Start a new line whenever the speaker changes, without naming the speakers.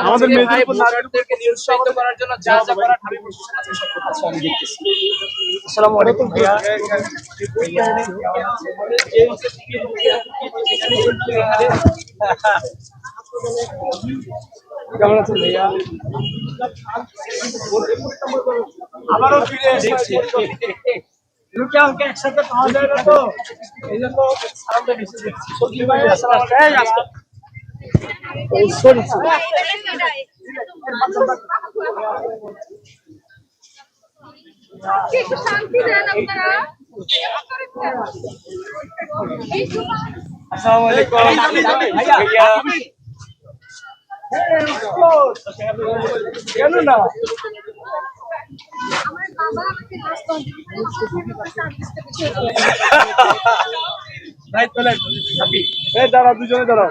আমাদের মেয়েদের উপর নারীর
নিরুৎসাহিত করার জন্য যা যা করার ঢাবি প্রশাসন আছে সব করতেছে আমি দেখতেছি।
আসসালামু আলাইকুম ভাইয়া। কেমন আছেন ভাইয়া?
আবারও ফিরে এসেছি।
লুকে আমাকে একসাথে পাওয়া যায় না তো। এই জন্য বেশি আসসালাম
শান্তি দেন
কেন না দাঁড়াও দুজনে দাঁড়াও।